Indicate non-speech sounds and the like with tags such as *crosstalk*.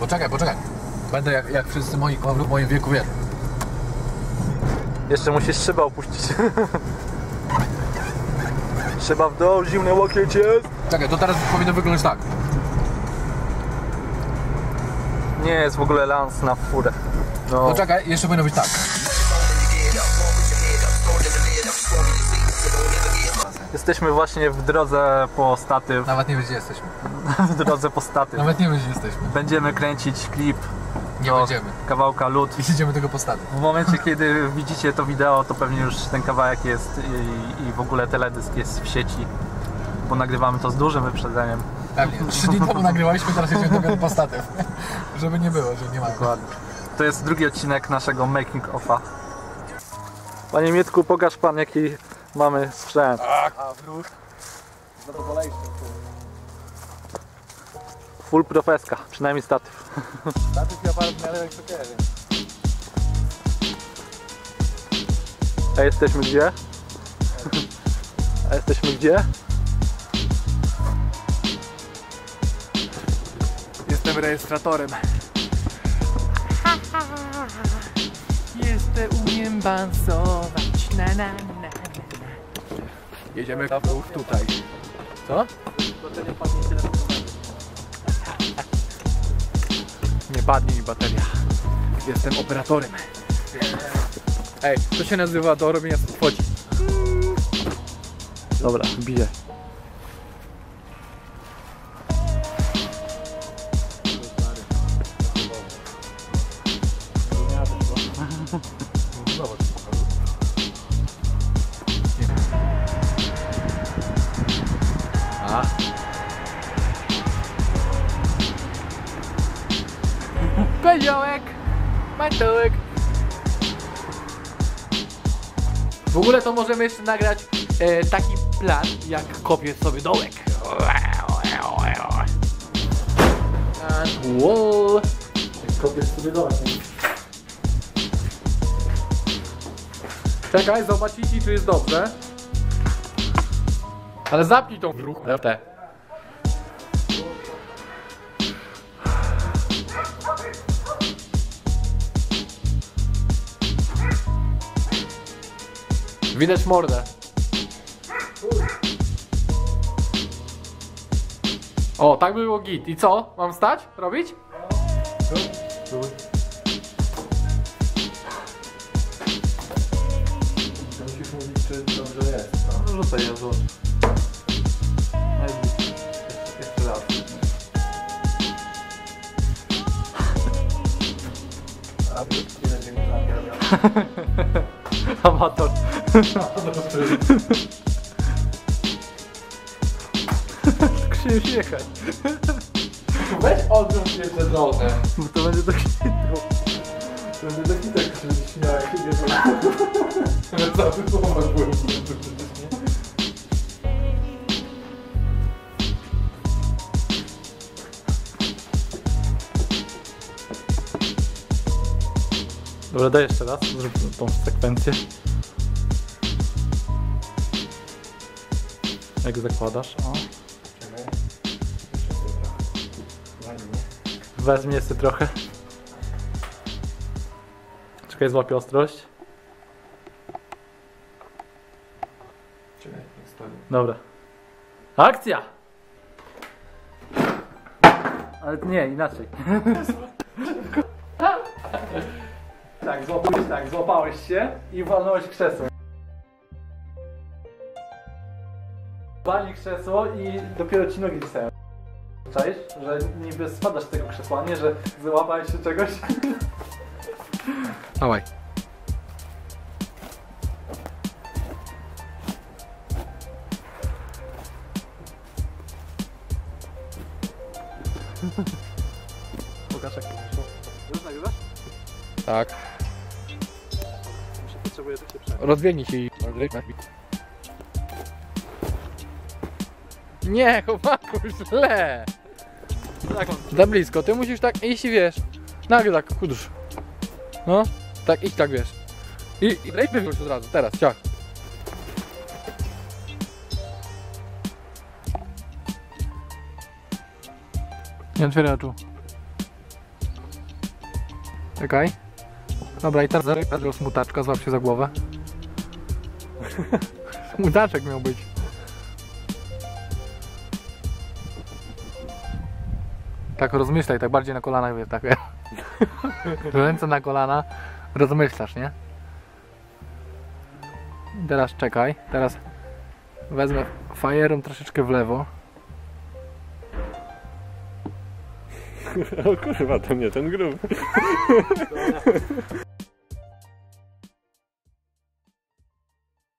Poczekaj, poczekaj. Będę jak, jak wszyscy moi w moim wieku wiesz. Jeszcze musisz szybę opuścić. *laughs* Szyba w dół, zimny łokieć jest. Czekaj, to teraz powinno wyglądać tak. Nie jest w ogóle lans na furę. No, Poczekaj, jeszcze powinno być tak. Jesteśmy właśnie w drodze po statyw. *laughs* Nawet nie wiesz gdzie jesteśmy. W drodze po statyw. Nawet nie wiesz gdzie jesteśmy. Będziemy kręcić klip Nie będziemy. kawałka Lód. I idziemy tego postawy. W momencie, kiedy widzicie to wideo, to pewnie już ten kawałek jest i, i w ogóle teledysk jest w sieci, bo nagrywamy to z dużym wyprzedzeniem. Pewnie. *laughs* Trzy dni temu nagrywaliśmy, teraz jedziemy dopiero po statyw. *laughs* Żeby nie było, że nie ma. Dokładnie. To jest drugi odcinek naszego making offa. Panie Mietku, pokaż pan jaki mamy sprzęt. A wróg. Zadowolejszy. Full profeska, przynajmniej statyw. *laughs* Statyw i aparat w miarę jak to kierzy. A jesteśmy gdzie? A jesteśmy gdzie? Jestem rejestratorem. *laughs* Jeszcze umiem bansować. Na, na, na, na. Jedziemy kawałek tutaj. Co? Nie padnie mi bateria. Jestem operatorem. Ej, to się nazywa do robienia foci. Dobra, bije. Koziołek! Matołek! W ogóle to możemy jeszcze nagrać e, taki plan, jak kopię sobie dołek. And wall. Kopiesz sobie dołek. Czekaj, zobaczycie czy jest dobrze. Ale zapnij tą ruch. Widać mordę. O, tak by było git. I co? Mam stać? Robić? Musisz mówić, czy dobrze jest. No, rzucaj Jezu. Najbliżej. Jeszcze, raz. *laughs* Amator. *laughs* Krzyż jechać. Weź odrzuć jeszcze trochę. Bo to będzie taki To będzie taki tak, że śmiał jak się bierze. Ale cały słowa byłem. Dobra, daj jeszcze raz, zrób tą sekwencję. Jak zakładasz, o. Weźmie jeszcze trochę. Czekaj, złapię ostrość. Dobra. Akcja! Ale nie, inaczej. Tak, złapałeś, tak, złapałeś się i walnąłeś krzesło. Wali krzesło i dopiero ci nogi wstają. Czaisz, że niby spadasz z tego krzesła, nie, że załapałeś się czegoś. *laughs* Dawaj. *laughs* Pokaż jak to wyszło. Już nagrywasz? Tak. Muszę, potrzebuję tak się przejść. Rozbiegnij się i... Nie, chłopaku, źle! Tak. Za blisko, ty musisz tak iść i wiesz. Nagle tak, kudrz. No, tak idź tak wiesz. I, i lejmy już od razu, teraz, ciach. Nie otwieraj oczu. Czekaj. Dobra, i teraz smutaczka, złap się za głowę. *laughs* Smutaczek miał być. Tak rozmyślaj, tak bardziej na kolanach, wiesz, tak. *laughs* Ręce na kolana, rozmyślasz, nie? Teraz czekaj, teraz wezmę fajerą troszeczkę w lewo. *laughs* O kurwa, to nie ten grób. *laughs*